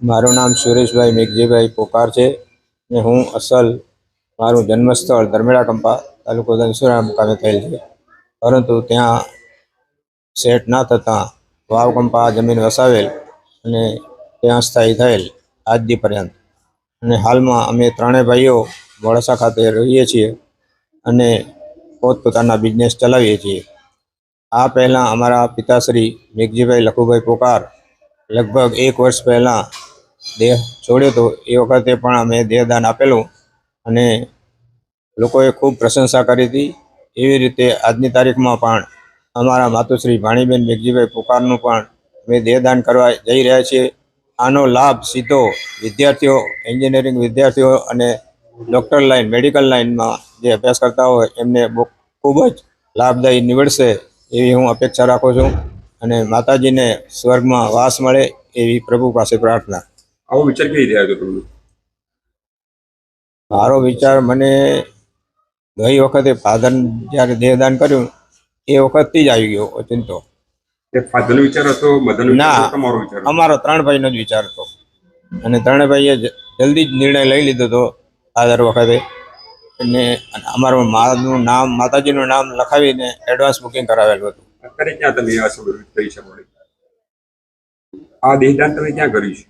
મારું નામ સુરેશભાઈ મેઘજીભાઈ પોકાર છે ને હું અસલ મારું જન્મસ્થળ ધર્મેડા કંપા તાલુકો ધનસુરા મુકામે થયેલ છે. પરંતુ ત્યાં સેટ ના થતાં વાવ કંપા જમીન વસાવેલ અને ત્યાં સ્થાયી થયેલ આજદી પર્યંત. અને હાલમાં અમે ત્રણેય ભાઈઓ વડસા ખાતે રહીએ છીએ અને પોતપોતાના બિઝનેસ ચલાવીએ છીએ. આ પહેલાં અમારા પિતાશ્રી મેઘજીભાઈ લખુભાઈ પોકાર લગભગ એક વર્ષ પહેલાં દેહ છોડ્યો હતો એ વખતે પણ અમે દેહદાન આપેલું અને લોકોએ ખૂબ પ્રશંસા કરી હતી. એવી રીતે આજની તારીખમાં પણ અમારા માતુશ્રી ભાણીબેન મેઘજીભાઈ પુકારનું પણ અમે દેહદાન કરવા જઈ રહ્યા છીએ. આનો લાભ સીધો વિદ્યાર્થીઓ, એન્જિનિયરિંગ વિદ્યાર્થીઓ અને ડૉક્ટર લાઇન મેડિકલ લાઇનમાં જે અભ્યાસ કરતા હોય એમને ખૂબ જ લાભદાયી નીવડશે એવી હું અપેક્ષા રાખું છું. અને માતાજીને સ્વર્ગમાં વાસ મળે એવી પ્રભુ પાસે પ્રાર્થના. આવો વિચાર કેવી રીતે આવ્યો તમને? મારો વિચાર મને ગઈ વખતે ફાધર જ્યારે દેહદાન કર્યું એ વખતથી જ આવી ગયો ચિંતો ફાધરનો વિચાર હતો મધરનો ના. તમારો વિચાર અમારો ત્રણ ભાઈનો જ વિચાર હતો. અને ત્રણે ભાઈએ જલ્દી જ નિર્ણય લઈ લીધો હતો ફાધર વખતે. અને અમારું માનું નામ માતાજીનું નામ લખાવીને એડવાન્સ બુકિંગ કરાવેલું હતું. અત્યારે ક્યાં તમે આ કરી આ દેહદાન તમે ક્યાં કર્યું છે?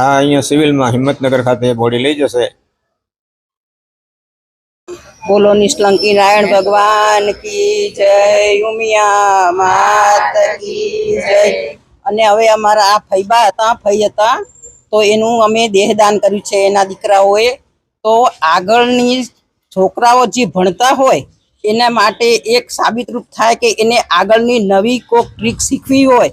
આ અહીંયા સિવિલમાં હિંમતનગર ખાતે બોડી લઈ જશે. બોલો નિષ્કલંકી નારાયણ ભગવાન કી જય, ઉમિયા માત કી જય. અને હવે અમારા આ ફૈબા હતા, ફઈ હતા, તો એનું અમે દેહદાન કર્યું છે એના દીકરાઓએ. તો આગળની છોકરાઓ જે ભણતા હોય, એના માટે એક સાબિતરૂપ થાય કે એને આગળની નવી કોક ટ્રીક શીખવી હોય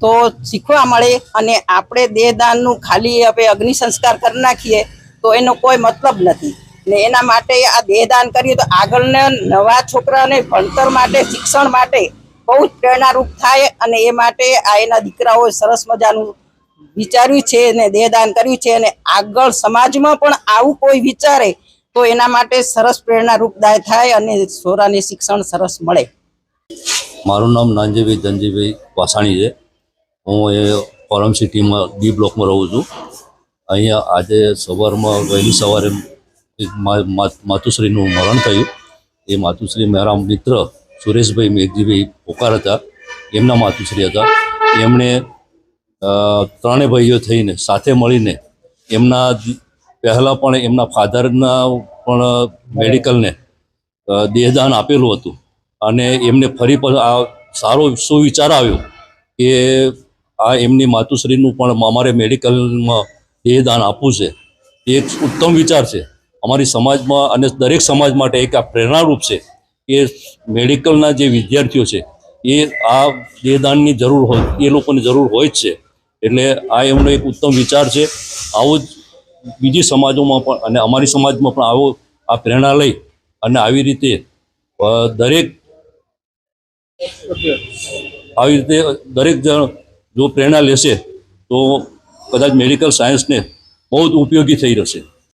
તો શીખવા મળે અને આપણે દેહદાનનું ખાલી હવે અગ્નિ સંસ્કાર કરી નાખીએ, તો એનો કોઈ મતલબ નથી. ને એના માટે આ દેહદાન કરીએ તો આગળના નવા છોકરાને ભણતર માટે, શિક્ષણ માટે બહુ જ પ્રેરણારૂપ થાય અને એ માટે આ એના દીકરાઓએ સરસ મજાનું વિચાર્યું છે અને દેહદાન કર્યું છે અને આગળ સમાજમાં પણ આવું કોઈ વિચારે તો એના માટે સરસ પ્રેરણારૂપદાય થાય અને છોરાને શિક્ષણ સરસ મળે. મારું નામ નાનજીભાઈ ધનજીભાઈ વાસાણી છે. હું એ ફોરમ સિટીમાં ડી બ્લોકમાં રહું છું. અહીંયા આજે સવારમાં વહેલી સવારે માતુશ્રીનું મરણ થયું. એ માતુશ્રી મારા મિત્ર સુરેશભાઈ મેઘજીભાઈ પોકાર હતા. એમના માતુશ્રી હતા. એમણે ત્રણેય ભાઈઓ થઈને સાથે મળીને એમના પહેલાં પણ એમના ફાધરના પણ મેડિકલને દેહદાન આપેલું હતું. અને એમને ફરી પણ આ સારો સુવિચાર આવ્યો કે આ એમની માતુશ્રીનું પણ અમારે મેડિકલમાં દેહદાન આપવું છે. એ એક ઉત્તમ વિચાર છે. અમારી સમાજમાં અને દરેક સમાજ માટે એક આ પ્રેરણારૂપ છે કે મેડિકલના જે વિદ્યાર્થીઓ છે એ આ દેહદાનની જરૂર હોય એ લોકોને જરૂર હોય જ છે. એટલે આ એમનો એક ઉત્તમ વિચાર છે. આવો જ બીજી સમાજોમાં પણ અને અમારી સમાજમાં પણ આવો આ પ્રેરણા લઈ અને આવી રીતે દરેક આવી રીતે દરેક જણ જો પ્રેરણા લેશે તો કદાચ મેડિકલ સાયન્સને બહુ જ ઉપયોગી થઈ રહેશે.